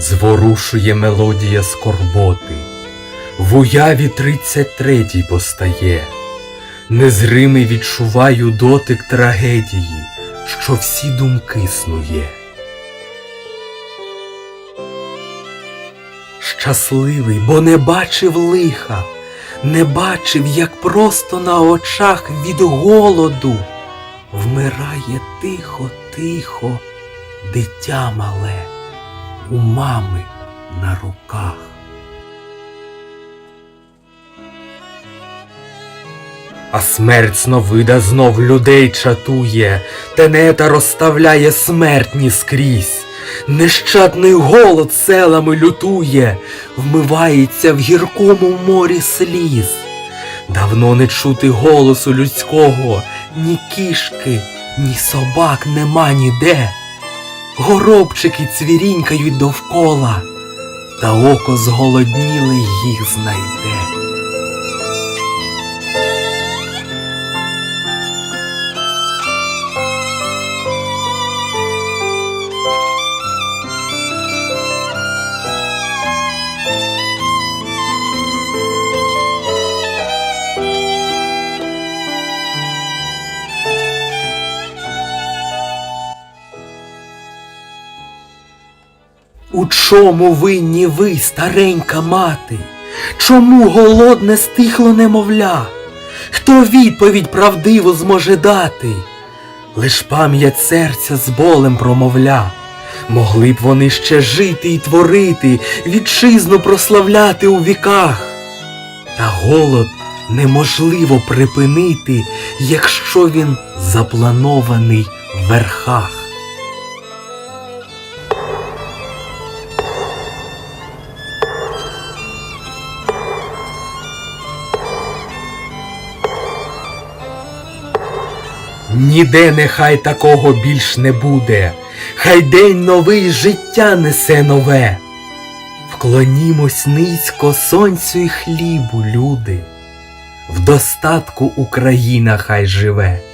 Зворушує мелодія скорботи, в уяві тридцять третій постає, незримий відчуваю дотик трагедії, що всі думки снує. Щасливий, бо не бачив лиха, не бачив, як просто на очах від голоду вмирає тихо, тихо дитя мале у мами на руках. А смерть сновида знов людей чатує, тенета розставляє смертні скрізь. Нещадний голод селами лютує, вмивається в гіркому морі сліз. Давно не чути голосу людського, ні кішки, ні собак нема ніде. Горобчики цвірінькають довкола, та око зголодніле їх знайде. У чому винні ви, старенька мати? Чому голодне стихло немовля? Хто відповідь правдиву зможе дати? Лиш пам'ять серця з болем промовля. Могли б вони ще жити і творити, вітчизну прославляти у віках. Та голод неможливо припинити, якщо він запланований в верхах. Ніде нехай такого більш не буде, хай день новий життя несе нове. Вклонімось низько сонцю й хлібу, люди, в достатку Україна хай живе.